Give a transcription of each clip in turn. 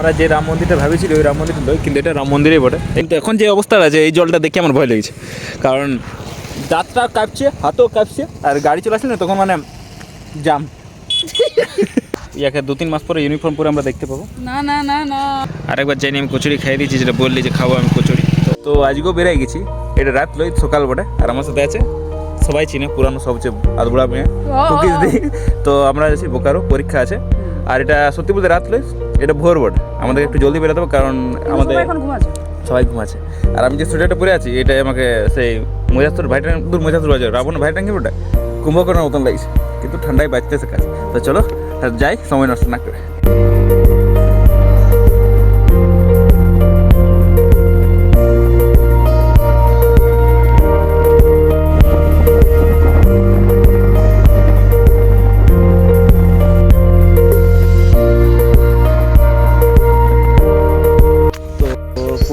আমরা যে রাম মন্দিরটা ভাবেছিল ওই রাম মন্দিরটা নয় কিন্তু এটা রাম মন্দিরেই বটে। কিন্তু এখন যে অবস্থাটা আছে এই জলটা দেখে আমার ভয় লেগেছে। কারণ দাঁতটা কাঁপছে হাতও কাঁপছে আর গাড়ি চলে আসলে না তখন মানে জাম। ইয়াকে দু তিন মাস পরে ইউনিফর্ম পরে আমরা দেখতে পাবো। না না না না। আরেকবার জানি আমি কচুরি খাইয়ে দিয়েছি যেটা বললি যে খাব আমি কচুরি। তো আজকেও বেড়ে গেছি। এটা রাত লই সকাল বটে আর আমার সাথে আছে সবাই চিনে পুরানো সবচেয়ে আদবড়া মেয়ে। কুকিজ তো আমরা আছি বোকারো পরীক্ষা আছে। আর এটা সত্যি বলতে রাত লই এটা ভোর ভোর। আমাদের একটু জলদি বেরোতে হবে কারণ আমাদের সবাই ঘুমাচ্ছে। আর আমি যে সোয়েটারটা পরে আছি এটা আমাকে সেই মজাস্তুর ভাইটা দূর মজাস্তুর বাজার রাবণ ভাইটা কি ওটা কুম্ভকর্ণের মতন লাগছে কিন্তু ঠান্ডায় বাঁচতেছে কাজ। তো চলো যাই সময় নষ্ট না করে।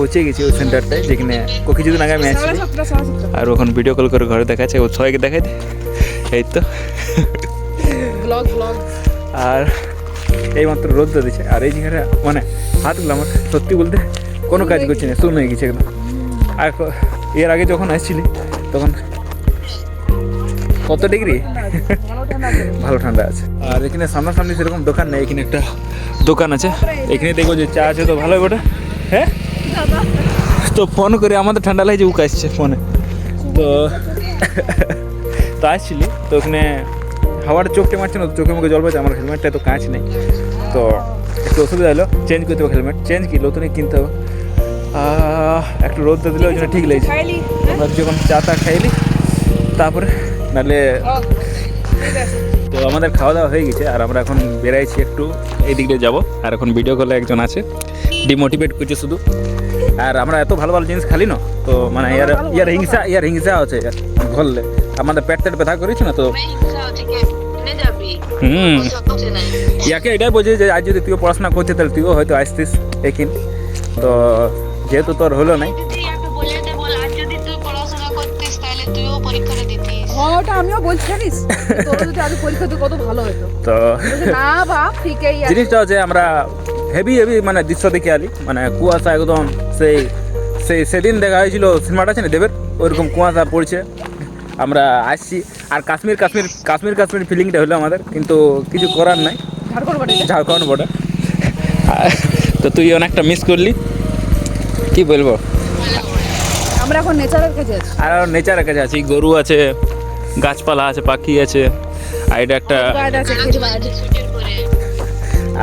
পৌঁছে গেছি ওই সেন্টারটায় যেখানে কিছুদিন আগে আমি আসছি আর ওখানে ভিডিও কল করে ঘরে দেখাচ্ছে ও সবাইকে দেখাই এই তো। আর এইমাত্র রোদ দিচ্ছে আর এই জায়গাটা মানে হাতগুলো আমার সত্যি বলতে কোনো কাজ করছি না শূন্য হয়ে গেছে একদম। আর এর আগে যখন আসছিলি তখন কত ডিগ্রি? ভালো ঠান্ডা আছে। ভালো আর এখানে সামনাসামনি সেরকম দোকান নেই এখানে একটা দোকান আছে। এখানে দেখব যে চা আছে তো ভালোই বটে। তো ফোন করে আমাদের ঠান্ডা লাগছে উক আসছে ফোনে তো তো আসছিলি। তো ওখানে হাওয়ার চোখটা মারছে না তো চোখে মুখে জল পাচ্ছে আমার হেলমেটটা তো কাঁচ নেই। তো একটু অসুবিধা হলো চেঞ্জ করতে হবে হেলমেট চেঞ্জ কি? নতুনই কিনতে হবে। একটু রোদ দিলে ওই জন্য ঠিক লেগেছে। খাইলি আমরা যখন চা টা খাইলি তারপরে নাহলে তো আমাদের খাওয়া দাওয়া হয়ে গেছে আর আমরা এখন বেরাইছি একটু এই দিক দিয়ে যাব। আর এখন ভিডিও কলে একজন আছে। ডিমোটিভেট করছে শুধু। আর আমরা এত ভালো ভালো জিনিস খালি না তো মানে ইয়ার ইয়ার হিংসা ইয়ার হিংসা আছে ধরলে আমাদের পেট টেট ব্যথা করেছে না তো? হুম। ইয়াকে এটাই বলছি যে আজ যদি তুই পড়াশোনা করছিস তাহলে তুইও হয়তো আসতিস একিন তো যেহেতু তোর হলো নাই যদি ইয়াকে বলে দে বল আজ যদি তুই পড়াশোনা করতিস তাহলে তুইও পরীক্ষাটা দিতিস। হ্যাঁ, ওটা আমিও বলছি জানিস? তোর যদি আগে পরীক্ষা দিত কত ভালো হতো। তো না বাপ ঠিকই আছে জিনিসটা হচ্ছে আমরা হেভি হেভি মানে দৃশ্য দেখে আলি। মানে কুয়াশা একদম সেই সেই সেদিন দেখা হয়েছিল সিনেমাটা আছে না দেবের? ওইরকম কুয়াশা পড়ছে। আমরা আসছি। আর কাশ্মীর কাশ্মীর কাশ্মীর কাশ্মীর ফিলিংটা হলো আমাদের কিন্তু কিছু করার নাই। ঝাড়খণ্ড বটে। তো তুই অনেকটা মিস করলি। কি বলব? আমরা এখন নেচারের কাছে আছি। আর নেচারের কাছে আছি। গরু আছে গাছপালা আছে পাখি আছে আর এটা একটা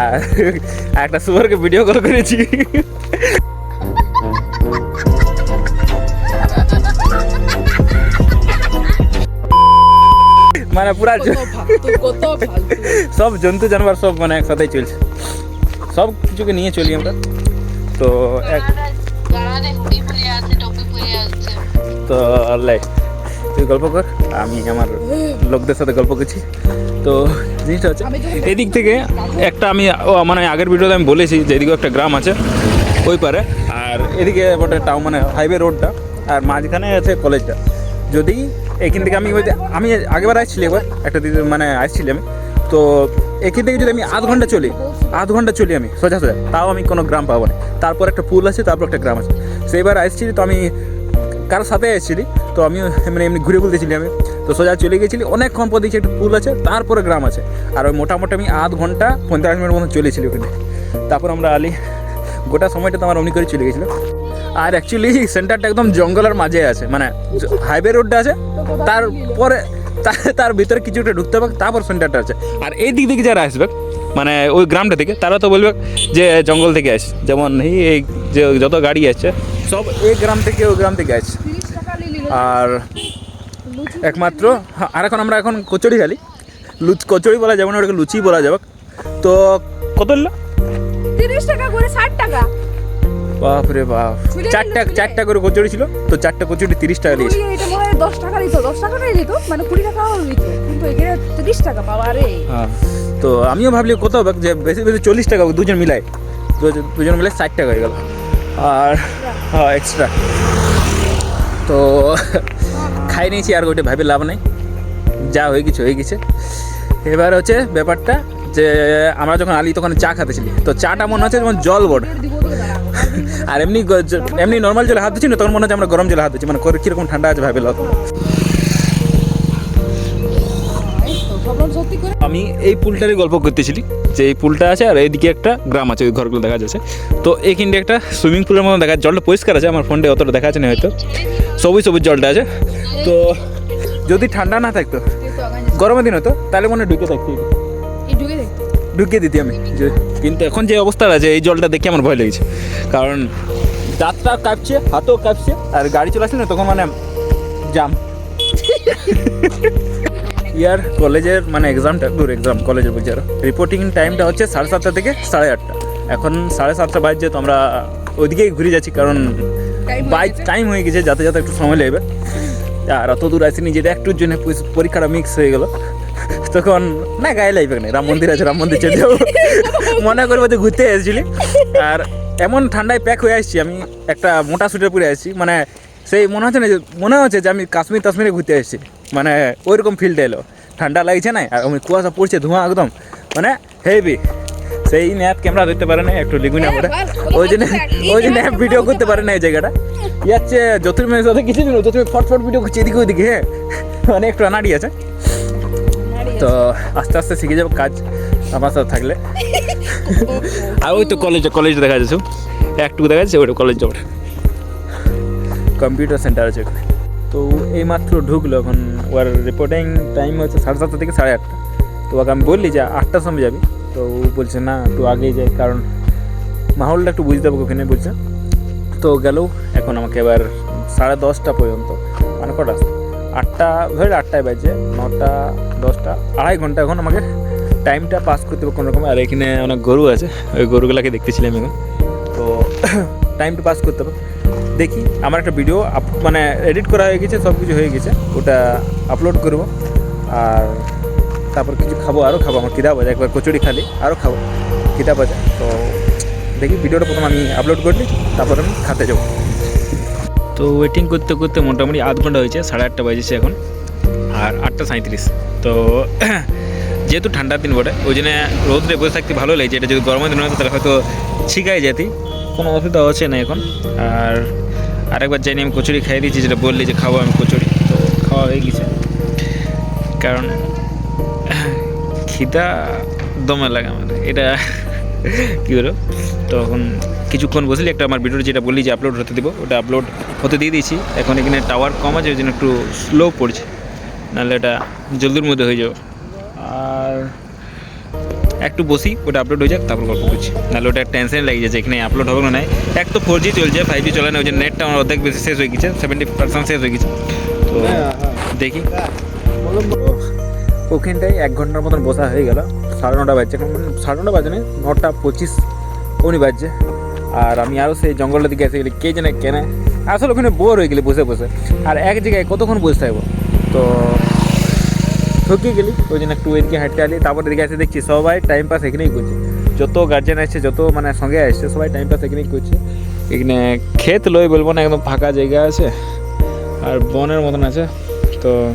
আর একটা সুপারকে ভিডিও কল করেছি। মানে পুরা সব জন্তু জানোয়ার সব মানে একসাথেই চলছে। সব কিছুকে নিয়ে চলি আমরা। তো এক তো আল্লাহ তুই গল্প কর আমি আমার লোকদের সাথে গল্প করছি। তো জিনিসটা হচ্ছে আমি এদিক থেকে একটা আমি মানে আগের ভিডিওতে আমি বলেছি যে এদিকে একটা গ্রাম আছে ওই পারে। আর এদিকে বটে টাউন মানে হাইওয়ে রোডটা আর মাঝখানে আছে কলেজটা যদি এখান থেকে আমি ওই আমি আগেবার আসছিলি একবার একটা দিদি মানে আসছিলি আমি। তো এখান থেকে যদি আমি আধ ঘণ্টা চলি আধ ঘণ্টা চলি আমি সোজা সোজা তাও আমি কোনো গ্রাম পাবো না। তারপর একটা পুল আছে তারপর একটা গ্রাম আছে। সেইবার আসছি তো আমি কারোর সাথে এসেছিলি, তো আমি মানে এমনি ঘুরে বলতেছিলি আমি। তো সোজা চলে গেছিলি, অনেকক্ষণ পর দেখছি একটা পুল আছে, তারপরে গ্রাম আছে। আর ওই মোটামুটি আমি আধ ঘণ্টা পঁয়তাল্লিশ মিনিট মতো চলেছিলি ওখানে। তারপর আমরা আলি, গোটা সময়টা তো আমার অমনি করে চলে গেছিল। আর অ্যাকচুয়ালি সেন্টারটা একদম জঙ্গলের মাঝে আছে মানে হাইওয়ে রোডটা আছে, তারপরে তার- তার ভিতরে কিছু একটা ঢুকতে হবে, তারপর সেন্টারটা আছে। আর এই দিক থেকে যারা আসবে মানে ওই গ্রামটা থেকে, তারা তো বলবে যে জঙ্গল থেকে আসে যেমন এই যে যত গাড়ি আছে সব এই গ্রাম থেকে ওই গ্রাম থেকে টাকা লিলি আর একমাত্র হ্যাঁ, আর এখন আমরা এখন কচুরি খালি। লুচ কচুরি বলা যাবে না ওটাকে লুচি বলা যাবে। তো কত নিল তিরিশ টাকা করে ষাট টাকা। বাপ রে বাপ। চারটা চারটা করে কচুরি ছিল তো চারটা কচুরি তিরিশ টাকা দিয়েছে। এটা মনে হয় দশ টাকা দিত দশ টাকাটাই দিত মানে কুড়ি টাকাও দিত কিন্তু এখানে তিরিশ টাকা পাওয়া রে হ্যাঁ তো আমিও ভাবলি কত হবে যে বেশি বেশি চল্লিশ টাকা দুজন মিলাই দুজন- দুজন মিলে ষাট টাকা হয়ে গেল। আর হ্যাঁ এক্সট্রা তো খাই নিয়েছি, আর ওইটা ভাবে লাভ নেই। যা হয়ে গেছে হয়ে গেছে। এবার হচ্ছে ব্যাপারটা যে, আমরা যখন আলি তখন চা খাতেছিলি। তো চাটা মনে হচ্ছে যেমন জল বড় আর এমনি এমনি নর্মাল জলে হাত দিচ্ছি না, তখন মনে হচ্ছে আমরা গরম জলে হাত দিচ্ছি মানে করে কীরকম ঠান্ডা আছে ভাবে লত আমি এই পুলটারই গল্প করতেছিলি যে এই পুলটা আছে আর এইদিকে একটা গ্রাম আছে ওই ঘরগুলো দেখা যাচ্ছে। তো এইখানটা একটা সুইমিং পুলের মতো দেখা যাচ্ছে জলটা পরিষ্কার আছে আমার ফোনটা অতটা দেখা যাচ্ছে না হয়তো। সবুজ সবুজ জলটা আছে। তো যদি ঠান্ডা না থাকতো গরমের দিন হতো তাহলে মনে হয় ঢুকে থাকতো। ঢুকে ঢুকিয়ে দিতি আমি যে কিন্তু এখন যে অবস্থা আছে এই জলটা দেখে আমার ভয় লেগেছে। কারণ দাঁতটা কাঁপছে হাতও কাঁপছে আর গাড়ি চলে আসলে না তখন মানে জাম। ইয়ার কলেজের মানে এক্সামটা দূর এক্সাম কলেজের বলছি আর। রিপোর্টিং টাইমটা হচ্ছে সাড়ে সাতটা থেকে সাড়ে আটটা। এখন সাড়ে সাতটা বাজছে তো আমরা ওইদিকেই ঘুরে যাচ্ছি কারণ বাইক টাইম হয়ে গেছে যাতে যাতে একটু সময় লাগবে আর অত দূর আসিনি যেটা একটুর জন্য পরীক্ষাটা মিক্স হয়ে গেল। তখন না গায়ে লাগবে না রাম মন্দির আছে রাম মন্দির চলে যাব। মনে করব যে ঘুরতে এসেছিলি। আর এমন ঠান্ডায় প্যাক হয়ে আসছি আমি একটা মোটা সুইটার পরে আসছি। মানে সেই মনে হচ্ছে না যে মনে হচ্ছে যে আমি কাশ্মীর টাশ্মীরে ঘুরতে এসেছি। মানে ওইরকম ফিল্ড এলো। ঠান্ডা লাগছে না আর আমি কুয়াশা পড়ছে ধোঁয়া একদম। মানে হেভি সেই ন্যাপ ক্যামেরা ধরতে পারে না একটু লিগুনা করে। ওই জন্য ওই জন্য ভিডিও করতে পারে না এই জায়গাটা। ইয়াচ্ছে জ্যোতির্ময়ের সাথে কিছু দিন জ্যোতির্ময় ফট ফট ভিডিও করছে এদিকে ওইদিকে হ্যাঁ। মানে একটু আনাড়ি আছে। তো আস্তে আস্তে শিখে যাব কাজ আমার সাথে থাকলে। আর ওই তো কলেজে কলেজ দেখা যাচ্ছে। একটু দেখা যাচ্ছে ওইটা কলেজ যাবে। কম্পিউটার সেন্টার আছে ওখানে। তো এই মাত্র ঢুকলো এখন, ওর রিপোর্টিং টাইম হচ্ছে সাড়ে সাতটা থেকে সাড়ে আটটা। তো ওকে আমি বললি যে আটটার সময় যাবি। তো ও বলছে, না, একটু আগেই যাই, কারণ মাহলটা একটু বুঝতে পারব ওখানে, বলছে। তো গেল, এখন আমাকে এবার সাড়ে দশটা পর্যন্ত মানে কটা? আটটা, ধরে আটটায় বাজে নটা, দশটা, আড়াই ঘণ্টা এখন আমাকে টাইমটা পাস করতে হবে কোনো রকম আর এখানে অনেক গরু আছে, ওই গরুগুলাকে দেখতেছিলাম এখন। তো টাইমটা পাস করতে হবে। দেখি, আমার একটা ভিডিও আপ মানে এডিট করা হয়ে গেছে সব কিছু হয়ে গেছে, ওটা আপলোড করব, আর তারপর কিছু খাব আরও খাব, আমার খিদা বাজে একবার কচুরি খালি আরও খাব খিদা বাজে তো দেখি ভিডিওটা প্রথম আমি আপলোড করলি তারপর আমি খাতে যাব। তো ওয়েটিং করতে করতে মোটামুটি আধ ঘণ্টা হয়েছে, সাড়ে আটটা বাজেছে এখন, আর আটটা সাঁত্রিশ তো যেহেতু ঠান্ডার দিন বটে, ওই জন্য রোদরে বসে থাকতে ভালো লাগছে এটা যদি গরমের দিন হতো তাহলে হয়তো শিখাই যেতি। কোনো অসুবিধা হচ্ছে না এখন? আর আরেকবার জানি আমি কচুরি খাইয়ে দিয়েছি, যেটা বললি যে খাব আমি কচুরি। তো খাওয়া হয়ে গেছে। কারণ খিদা দমে লাগে আমার। এটা কী হলো তখন কিছুক্ষণ বসলি, একটা আমার ভিডিও যেটা বললি যে আপলোড হতে দিব, ওটা আপলোড হতে দিয়ে দিয়েছি। এখন এখানে টাওয়ার কম আছে, ওই জন্য একটু স্লো পড়ছে। নাহলে এটা জলদির মধ্যে হয়ে যাবে। একটু বসি ওটা আপলোড হয়ে যাক তারপর গল্প করছি। নাহলে ওটা টেনশন লেগে যাচ্ছে এখানে আপলোড হবে না এক তো ফোর জি চলছে ফাইভ জি চলে না ওই জন্য নেটটা আমার অর্ধেক বেশি শেষ হয়ে গেছে সেভেন্টি পার্সেন্ট শেষ হয়ে গেছে। তো দেখি। ওখানটায় এক ঘণ্টার মতন বসা হয়ে গেল। সাড়ে নটা বাজছে এখন মানে সাড়ে নটা বাজে না নটা পঁচিশ উনি বাজছে। আর আমি আরও সেই জঙ্গলের দিকে এসে গেলি কে জানে কেনে। আসলে ওখানে বোর হয়ে গেলি বসে বসে। আর এক জায়গায় কতক্ষণ বসে থাকব? তো ঠকে গেলি, ওই জন্য একটু এদিকে হাঁটতে আলি তারপর এদিকে এসে দেখছি সবাই টাইম পাস এখানেই করছে। যত গার্জেন আসছে যত মানে সঙ্গে আসছে সবাই টাইম পাস এখানেই করছে। এখানে ক্ষেত লই বলব না, একদম ফাঁকা জায়গা আছে, আর বনের মতন আছে, তো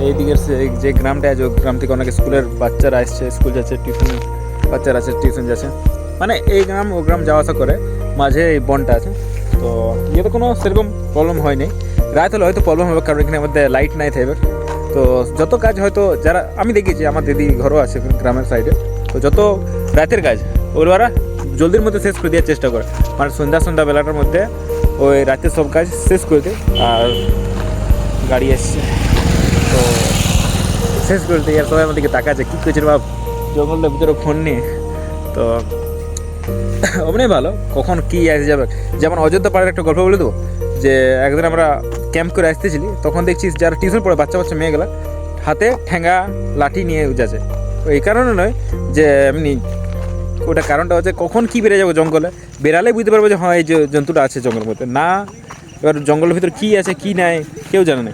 এই দিকের সে- যে গ্রামটা আছে, ওই গ্রাম থেকে অনেক স্কুলের বাচ্চারা আসছে, স্কুল যাচ্ছে, টিউশন, বাচ্চারা আছে, টিউশন যাচ্ছে। মানে এই গ্রাম, ও গ্রাম যাওয়া আসা করে, মাঝে এই বনটা আছে। তো ইয়েতে কোনো সেরকম প্রবলেম হয়নি। রাত হলে হয়তো প্রবলেম হবে, কারণ এখানে মধ্যে লাইট নাই থাকবে তো যত কাজ হয়তো যারা, আমি দেখেছি আমার দিদি ঘরও আছে গ্রামের সাইডে তো যত রাতের কাজ ওগুলো ওরা জলদির মধ্যে শেষ করে দেওয়ার চেষ্টা করে। মানে সন্ধ্যা সন্ধ্যা বেলাটার মধ্যে ওই রাতের সব কাজ শেষ করে দেয়, আর গাড়ি এসছে তো শেষ করে দিই আর সবাই আমার দিকে তাকাচ্ছে কী করছে বাপ? জঙ্গলের ভিতরে ফোন নিয়ে তো অমনি ভালো। কখন কী এসে যাবে? যেমন অযোধ্যা পাড়ার একটা গল্প বলে দেবো, যে একদিন আমরা ক্যাম্প করে আসতেছিলি, তখন দেখছিস যারা টিউশন পড়ে, বাচ্চা বাচ্চা মেয়েগুলা, হাতে ঠেঙ্গা লাঠি নিয়ে যাচ্ছে। এই কারণে নয় যে এমনি, ওটা কারণটা হচ্ছে কখন কী বেড়ে যাব জঙ্গলে, বেড়ালে বুঝতে পারব যে হ্যাঁ এই যে জন্তুটা আছে জঙ্গলের মধ্যে। না, এবার জঙ্গলের ভিতরে কী আছে, কী নাই, কেউ জানে না।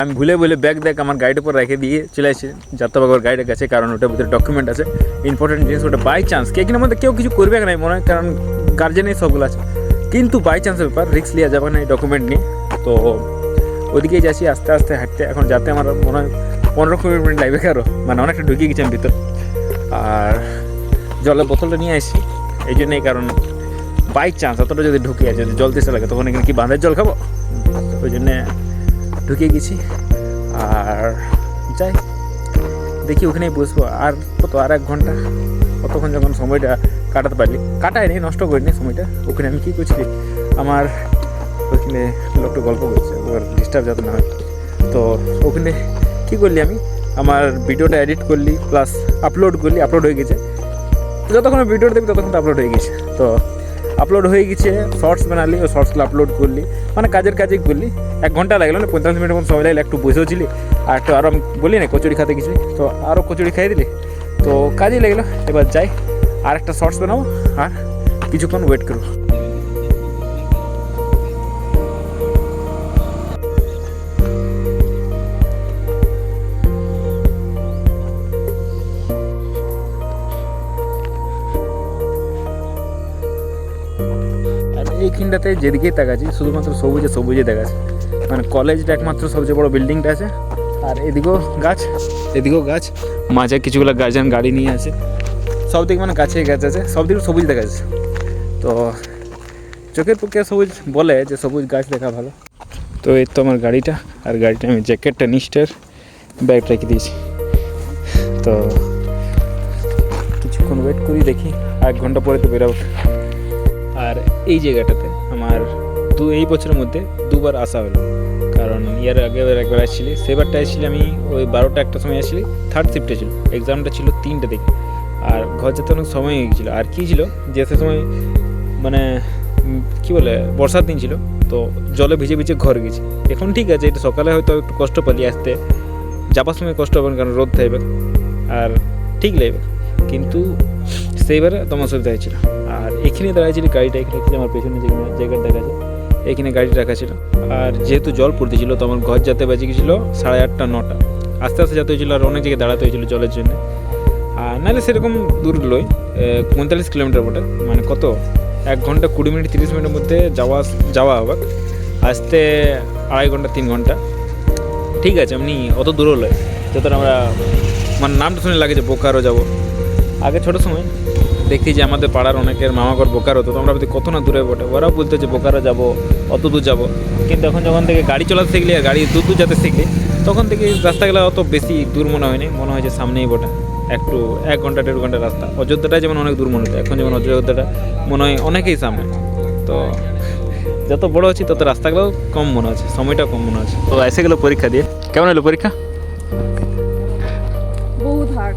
আমি ভুলে ভুলে ব্যাগ দেখ আমার গাড়ির উপর রেখে দিয়ে চলে আসি। যাত্রাবাগর গাড়ির কাছে, কারণ ওটার ভিতরে ডকুমেন্ট আছে। ইম্পর্টেন্ট জিনিস ওটা বাই চান্স কে কিনা মধ্যে কেউ কিছু করবে না মনে হয়, কারণ গার্জেনেই সবগুলো আছে। কিন্তু বাই চান্সের ব্যাপার রিস্ক লিয়া যাবে না এই ডকুমেন্ট নিয়ে। তো ওদিকেই যাচ্ছি, আস্তে আস্তে হাঁটতে। এখন যাতে আমার মনে হয় পনেরো কুড়ি মিনিট লাগবে কারও। মানে অনেকটা ঢুকিয়ে গেছি আমি ভিতর। আর জলের বোতলটা নিয়ে আসি। এই জন্যই কারণ বাই চান্স অতটা যদি ঢুকিয়ে যদি জল দিতে লাগে, তখন এখানে কি বাঁধের জল খাব? ওই জন্যে ঢুকিয়ে গেছি। আর যাই, দেখি ওখানেই বসবো। আর কত, আর এক ঘণ্টা? কতক্ষণ যখন সময়টা কাটাতে পারলি? কাটায়নি, নষ্ট করিনি সময়টা। ওখানে আমি কী করছি? আমার ওখানে লোকটা গল্প করছে, ওর ডিস্টার্ব যাতে না হয়। তো ওখানে কী করলি আমি? আমার ভিডিওটা এডিট করলি প্লাস আপলোড করলি আপলোড হয়ে গেছে। যতক্ষণ ভিডিওটা দেখবি, ততক্ষণ আপলোড হয়ে গেছে। তো আপলোড হয়ে গেছে শর্টস বানালি ও শর্টসগুলো আপলোড করলি মানে কাজের কাজে করলি। এক ঘণ্টা লাগল না, পঁয়তাল্লিশ মিনিট মতো সময় লাগল, একটু বসেও ছিলি, আর একটু আরও বলি না, কচুরি খাতে গেছি তো আরও কচুরি খাই দিলি। তো কাজেই লাগল, এবার যাই আর একটা শর্টস বানাবো, আর কিছুক্ষণ ওয়েট করব। এইখানটাতে যেদিকেই তাকাচ্ছি শুধুমাত্র সবুজে সবুজে দেখাচ্ছে। মানে কলেজটা একমাত্র সবচেয়ে বড় বিল্ডিংটা আছে। আর এদিকেও গাছ এদিকেও গাছ। মাঝে কিছুগুলো গার্জিয়ান গাড়ি নিয়ে আছে। সব দিকে মানে গাছে গাছ আছে, সব দিকে সবুজ দেখা যাচ্ছে। তো চোখের পক্ষে সবুজ বলে যে সবুজ গাছ দেখা ভালো। তো এই তো আমার গাড়িটা, আর গাড়িটা আমি জ্যাকেটটা নিস্টার ব্যাগ রেখে দিয়েছি। তো কিছুক্ষণ ওয়েট করি, দেখি এক ঘণ্টা পরে তো বেরোবো। আর এই জায়গাটাতে আমার দু, এই বছরের মধ্যে দুবার আসা হলো। কারণ ইয়ার আগে একবার আসছিলি, সেবারটা আসছিলি আমি ওই বারোটা একটা সময় আসছিলি থার্ড শিফটে ছিল। এক্সামটা ছিল তিনটে থেকে। আর ঘর যেতে অনেক সময় হয়ে গেছিল। আর কী ছিল যে সে সময় মানে কী বলে, বর্ষার দিন ছিল, তো জলে ভিজে ভিজে ঘর গেছি। এখন ঠিক আছে, এটা সকালে হয়তো একটু কষ্ট পালি আসতে। যাবার সময় কষ্ট হবে কারণ রোদ থাকবে আর ঠিক লাগবে কিন্তু সেইবারে তোমার অসুবিধা হয়েছিল। আর এখানে দাঁড়াইছিল গাড়িটা, এখানে ছিল আমার পেছনে যেখানে জায়গাটা দেখা যায়, এখানে গাড়ি রাখা ছিল। আর যেহেতু জল পড়তেছিল তো আমার ঘর যাতে বাজে গেছিল সাড়ে আটটা, নটা। আস্তে আস্তে যেতে হয়েছিল আর অনেক জায়গায় দাঁড়াতে হয়েছিল জলের জন্য। আর নাহলে সেরকম দূর লই পঁয়তাল্লিশ কিলোমিটার বটে। মানে কত? এক ঘণ্টা কুড়ি মিনিট, তিরিশ মিনিটের মধ্যে যাওয়া যাওয়া হবে। আসতে আড়াই ঘণ্টা, তিন ঘণ্টা। ঠিক আছে এমনি অত দূর লয় যতটা আমরা মানে নামটা শুনে লাগে যে বোকারও যাব। আগে ছোটো সময়। দেখছি যে আমাদের পাড়ার অনেকের মামাঘর বোকারো তো আমরা ভাবছি কত না দূরে বটে ওরাও বলতো যে বোকারো যাব অত দূর যাব। কিন্তু এখন যখন থেকে গাড়ি চালাতে শিখলি আর গাড়ি দূর দূর যেতে শিখলি তখন থেকে রাস্তাগুলো অত বেশি দূর মনে হয়নি মনে হয় যে সামনেই বটে একটু এক ঘণ্টা দেড় ঘণ্টা রাস্তা। অযোধ্যাটা যেমন অনেক দূর মনে হতো এখন যেমন অযোধ্যাটা মনে হয় অনেকেই সামনে। তো যত বড় হচ্ছে তত রাস্তাগুলো কম মনে হচ্ছে সময়টা কম মনে হচ্ছে তো এসে গেলো পরীক্ষা দিয়ে। কেমন হলো পরীক্ষা? বহুত হার্ড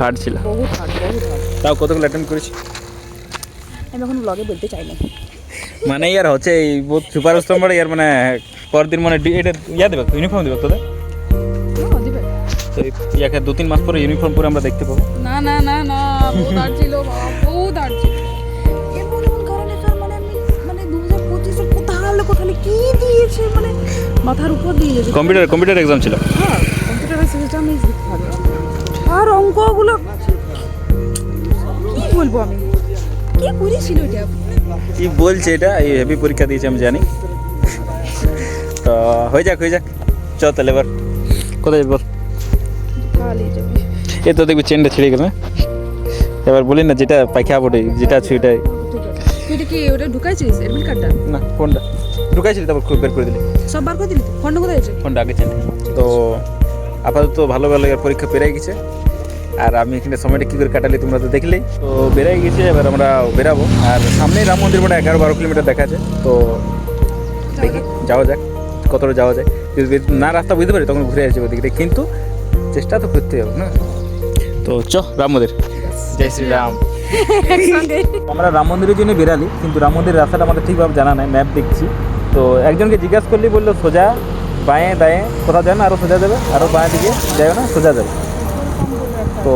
হার্ড ছিল। বহুত হার্ড বহুত হার্ড তাও কতগুলো অ্যাটেন্ড করেছি? আমি এখন ব্লগে বলতে চাই না। মানে ইয়ার হচ্ছে এই বহুত সুপার স্তম্ভটা ইয়ার মানে পরদিন মানে এটা ইয়া দেবে ইউনিফর্ম দেবে তোদের? ইয়াকে দু তিন মাস পরে ইউনিফর্ম পরে আমরা দেখতে পাবো। না না না না বহুত হার্ড ছিল বহুত হার্ড ছিল এমন এমন কারণে স্যার মানে আমি মানে দু হাজার পঁচিশে কোথালে কোথালে কি দিয়েছে মানে মাথার উপর দিয়ে কম্পিউটার কম্পিউটার এক্সাম ছিল। হ্যাঁ কম্পিউটারের সিস্টেম দিতে হবে আর অঙ্কগুলো বলব আমি? কি করেছিল এটা? কি বলছে এটা? এই হেভি পরীক্ষা দিয়েছে আমি জানি। তো হয়ে যাক হয়ে যাক। চ তাহলে এবার। কোথায় যাবি বল এই তো দেখবি চেনটা ছিঁড়ে গেল এবার বলি না যেটা পাইখা বটে যেটা আছে আছে তুই কি ওটা ঢুকাইছিস অ্যাডমিট কার্ডটা না ফোনটা ঢুকাইছিলি তারপর খুব বের করে দিলি। সব বার করে দিলি? ফোনটা কোথায় আছে? ফোনটা আগে চেন। তো আপাতত ভালো ভালো পরীক্ষা পেরে গেছে। আর আমি এখানে সময়টা কী করে কাটালি তোমরা তো দেখলেই। তো বেরাই গেছে এবার আমরা বেরাবো আর সামনেই রাম মন্দির মানে এগারো বারো কিলোমিটার দেখা যায় তো দেখি যাওয়া যাক কতটা যাওয়া যায়। যদি না রাস্তা বুঝতে পারি তখন ঘুরে আসব ওদিকে। কিন্তু চেষ্টা তো করতে হবে না? তো চ রাম মন্দির। জয় শ্রীরাম একসঙ্গে। আমরা রাম মন্দিরের জন্য বেরালি কিন্তু রাম মন্দিরের রাস্তাটা আমাদের ঠিকভাবে জানা নাই ম্যাপ দেখছি। তো একজনকে জিজ্ঞাসা করলি বলল সোজা বাঁয়ে দায়ে কোথাও যায় না আরও সোজা যাবে আরও বাঁয়ে দিকে যাবে না সোজা যাবে। তো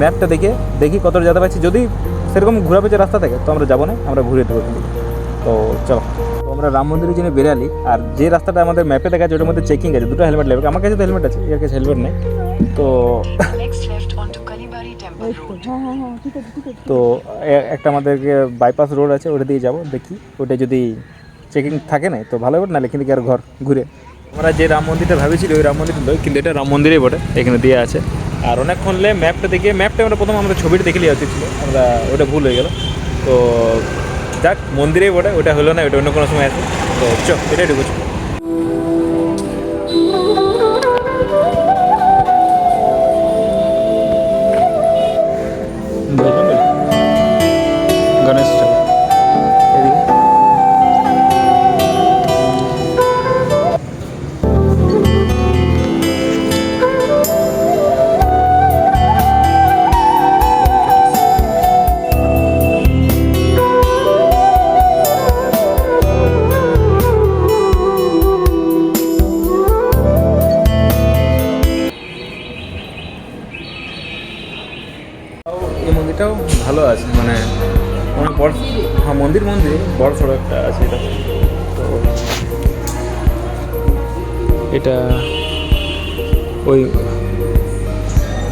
ম্যাপটা দেখে দেখি কতটা যেতে পারছি যদি সেরকম ঘোরা পেঁচে রাস্তা থাকে তো আমরা যাব না আমরা ঘুরে দেবো কিন্তু তো চলো। তো আমরা রাম মন্দিরের জন্য বেরালি আর যে রাস্তাটা আমাদের ম্যাপে দেখা আছে ওটার মধ্যে চেকিং আছে দুটো হেলমেট লাগবে। আমার কাছে তো হেলমেট আছে এর কাছে হেলমেট নেই। তো. হ্যাঁ হ্যাঁ হ্যাঁ তো একটা আমাদেরকে বাইপাস রোড আছে ওটা দিয়ে যাব দেখি। ওটা যদি চেকিং থাকে না তো ভালো হবে না কিন্তু কি আর ঘর ঘুরে। আমরা যে রাম মন্দিরটা ভাবেছিলি ওই রাম মন্দিরটা কিন্তু এটা রাম মন্দিরই বটে এখানে দিয়ে আছে। আর অনেকক্ষণ লে ম্যাপটা দেখে ম্যাপটা আমরা প্রথম আমরা ছবিটা দেখে নেওয়া উচিত ছিল। আমরা ওটা ভুল হয়ে গেল। তো যাক, মন্দিরেই বটে, ওটা হলো না, ওটা অন্য কোনো সময় আছে। তো চ এটাই ঢুকছো। মন্দিরটাও ভালো আছে মানে অনেক বড় হ্যাঁ মন্দির মন্দির, বড় সড়ো একটা আছে এটা। তো এটা ওই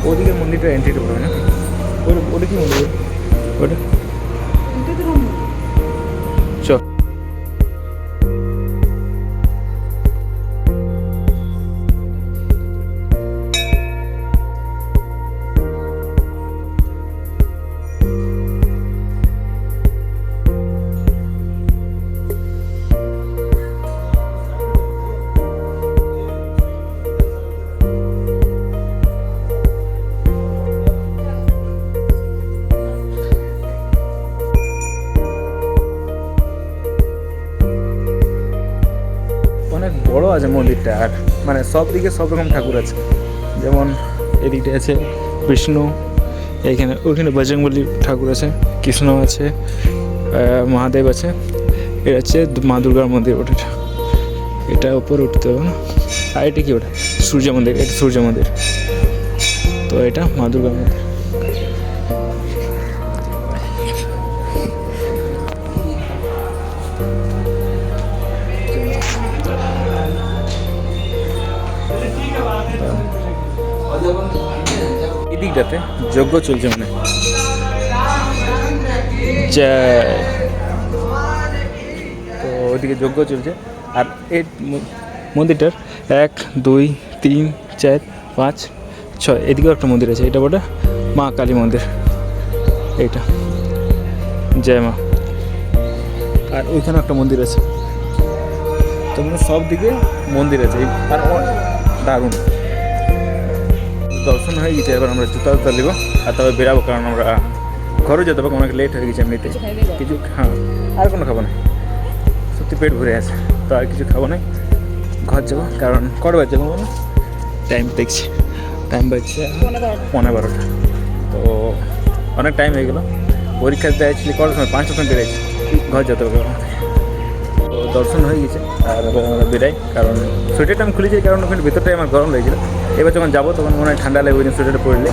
ওদিকে মন্দিরটা এন্ট্রিটা পড়বে না? ওটা ওটা কি মন্দির। ওটা? আছে মন্দিরটা। আর মানে সব দিকে সব রকম ঠাকুর আছে। যেমন এদিকটা আছে বিষ্ণু, এইখানে, ওইখানে বজরংবলী ঠাকুর আছে, কৃষ্ণ আছে মহাদেব আছে। এটা হচ্ছে মা দুর্গার মন্দির ওটা। এটা উপরে উঠতে হবে না। আর এটা কি ওটা? সূর্য মন্দির, এটা সূর্য মন্দির। তো এটা মা দুর্গার মন্দির। দিকটাতে যজ্ঞ চলছে মানে। তো ওইদিকে যজ্ঞ চলছে। আর এই মন্দিরটার এক, দুই, তিন, চার, পাঁচ, ছয়, এদিকেও একটা মন্দির আছে, এটা বটে মা কালী মন্দির। এইটা। জয় মা। আর ওইখানে একটা মন্দির আছে। তো সব দিকে মন্দির আছে। আর দারুণ। দর্শন হয়ে গেছে এবার আমরা জুতা জুতা নেব আর তবে বেরাবো কারণ আমরা ঘরে যেতে হবে অনেক লেট হয়ে গেছে এমনিতে কিছু হ্যাঁ আর কোনো খাব না। সত্যি পেট ভরে আছে তো আর কিছু খাব না। ঘর যাব কারণ কটা বাজছে বলো? টাইম দেখছি। টাইম বাজছে পনেরো বারোটা। তো অনেক টাইম হয়ে গেলো। পরীক্ষা দেওয়া আসছিলি কটার সময়? পাঁচটা সময় বেরিয়েছি। ঘর যেতে হবে দর্শন হয়ে গেছে আর আমরা বেরাই কারণ সোয়েটারটা আমি খুলেছি কারণ ওখানে ভেতরটাই আমার গরম লেগেছিল। এবার যখন যাব তখন মনে হয় ঠান্ডা লাগবে ওই জন্য সোয়েটারটা পরলে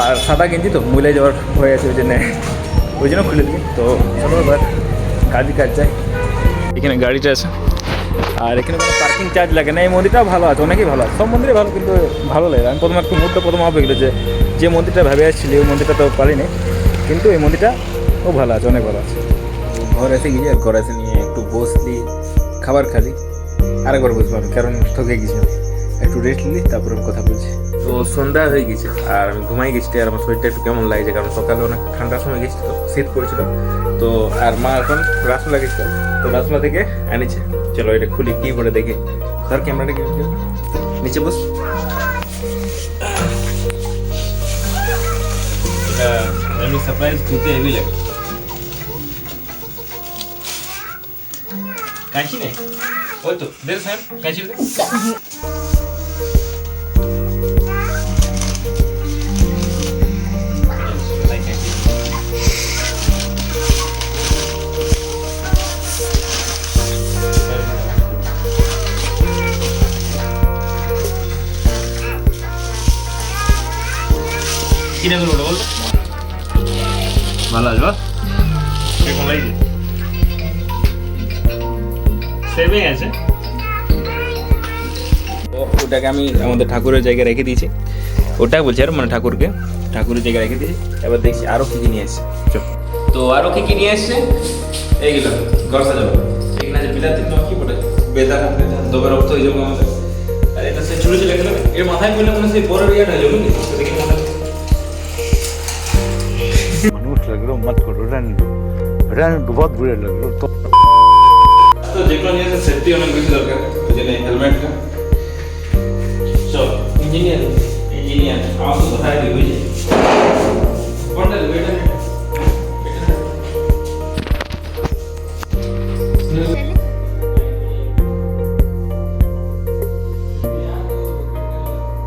আর সাদা গেঞ্জি তো মুলে যাওয়ার হয়ে আছে ওই জন্য। ওই জন্য খুলে দিই। তো চলো এবার কাজই কাজ যায় এখানে গাড়িটা আছে। আর এখানে কোনো পার্কিং চার্জ লাগে না। এই মন্দিরটাও ভালো আছে অনেকেই ভালো আছে। সব মন্দিরে ভালো কিন্তু ভালো লাগে আমি প্রথমে একটু মুহূর্ত প্রথম হবে গেলো যে যে মন্দিরটা ভেবে আসছিলি ওই মন্দিরটা তো পারিনি কিন্তু এই মন্দিরটা ও ভালো আছে অনেক ভালো আছে। ঘর এসে গিয়ে আর ঘর এসে নিয়ে বসলি খাবার খালি। আরেকবার বসবো আমি কারণ ঠকে গেছি আমি। একটু রেস্ট নিলি তারপরে আমি কথা বলছি। তো সন্ধ্যা হয়ে গেছে আর আমি ঘুমাই গেছি আর আমার শরীরটা একটু কেমন লাগছে কারণ সকালে অনেক ঠান্ডার সময় গেছি তো শীত পড়েছিল। তো আর মা এখন রাসমেলা গেছিল তো রাসমেলা থেকে এনেছে চলো এটা খুলি কি বলে দেখি। ধর ক্যামেরাটা কি নিচে বস। এমনি সারপ্রাইজ খুলতে হেভি লাগে। কাঁচি নেই ওই তো দে স্যার কাঁচি দে কিনে দেবো ওটাকে আমি আমাদের ঠাকুরের জায়গায় রেখে দিয়েছি। ওটাই বলছি আর মানে ঠাকুরকে ঠাকুরের জায়গায় রেখে দিয়েছি। এবার দেখছি আরও কী কী নিয়ে এসছে। তো আরও কী কী নিয়ে এসছে? এইগুলো ঘর সাজাবো। এখানে যে বিলাতি কি বেদা এটা সে এর মাথায় পড়লে মনে সেই বড় রান লাগল। তো যেগুলো নিয়ে সেফটি অনেক বেশি দরকার। হেলমেটটা চল ইঞ্জিনিয়ার ইঞ্জিনিয়ার আমার তো কোথায় দিই বুঝলি কোনটা দেবো এটা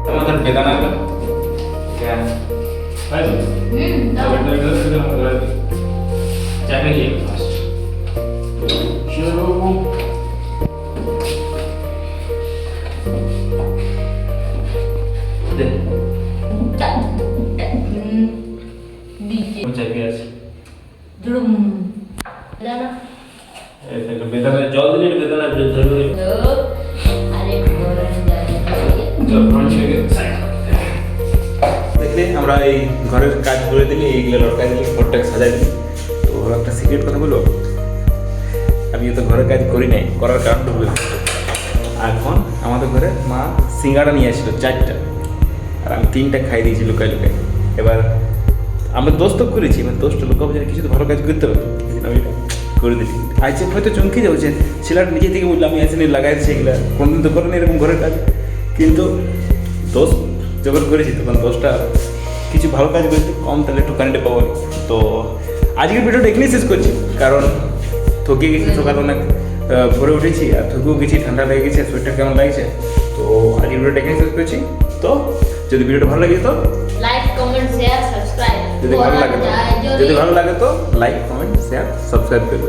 আমাদের বেদানাটা কেন তাই তো হুম চাকরি নিয়ে ফার্স্ট চলো সিঙ্গাড়া নিয়ে আসছিল, চারটা। আর আমি তিনটা খাই দিয়েছি লুকাই লুকাই এবার আমরা দোস্ত করেছি, এবার দোস্ত লুকাবো যেন কিছু ভালো কাজ করতে হবে। আমি করে দিলি। আইসে হয়তো চমকে যাব, যে ছেলেটা নিজে থেকে বলল, আমি এসে নিয়ে লাগাই দিচ্ছি এগুলো। কোনদিন তো করেনি এরকম ঘরের কাজ। কিন্তু দোষ যখন করেছি, তখন দোষটা কিছু ভালো কাজ করেছি কম, তাহলে একটু কারেন্টে পাবো। তো আজকের ভিডিওটা এখানেই শেষ করছি। কারণ থকে গেছি সকাল অনেক ভোরে উঠেছি, আর থকেও গেছি, ঠান্ডা লেগে গেছে, শরীরটা কেমন লাগছে? তো আজকের ভিডিওটা এখানেই শেষ করছি তো যদি ভিডিওটা ভালো লাগে তো লাইক কমেন্ট শেয়ার সাবস্ক্রাইব যদি ভালো লাগে তো যদি ভালো লাগে তো লাইক কমেন্ট শেয়ার সাবস্ক্রাইব করবে